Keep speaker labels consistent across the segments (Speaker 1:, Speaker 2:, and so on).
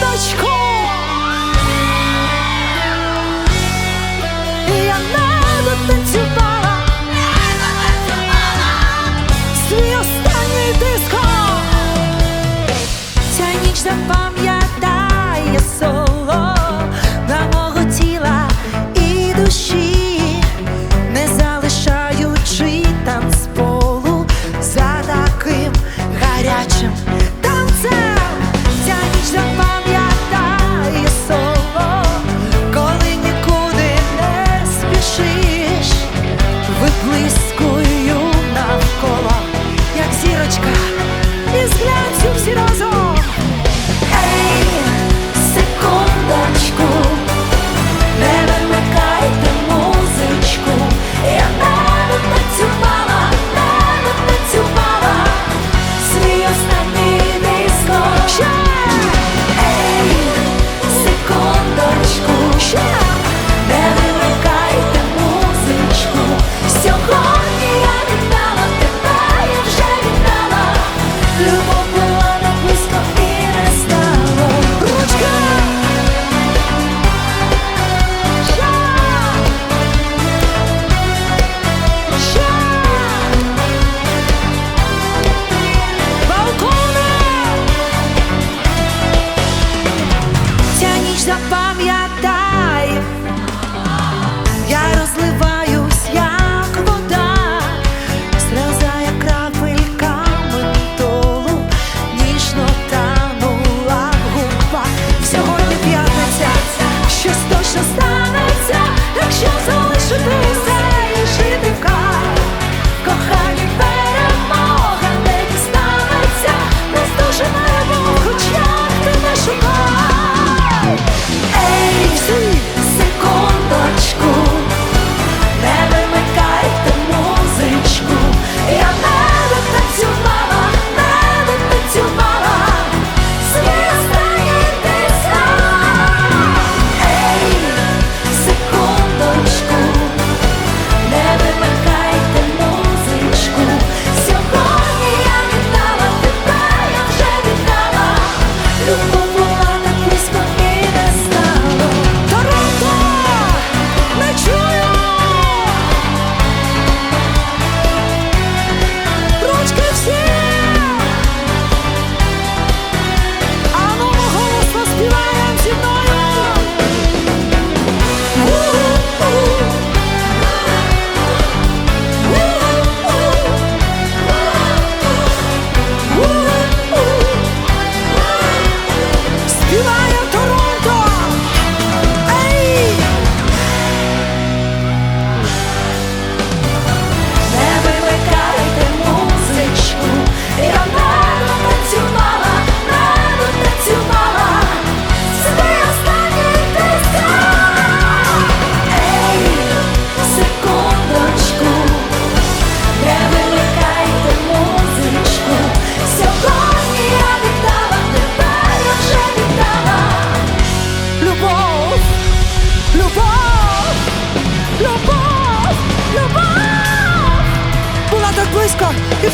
Speaker 1: дочко, І я не дотанцювала, свій останній диско, ця ніч запам'ятає соло на мого тіла і душі.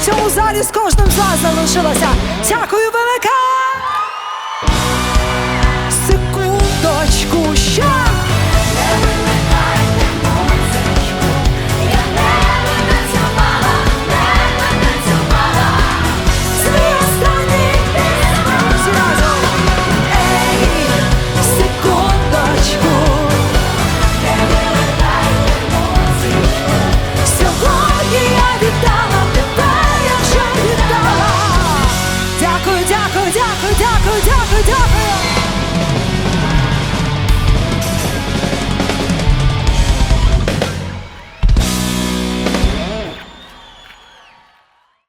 Speaker 1: цьому залі з кожним з вас залишилася. Дякую велика!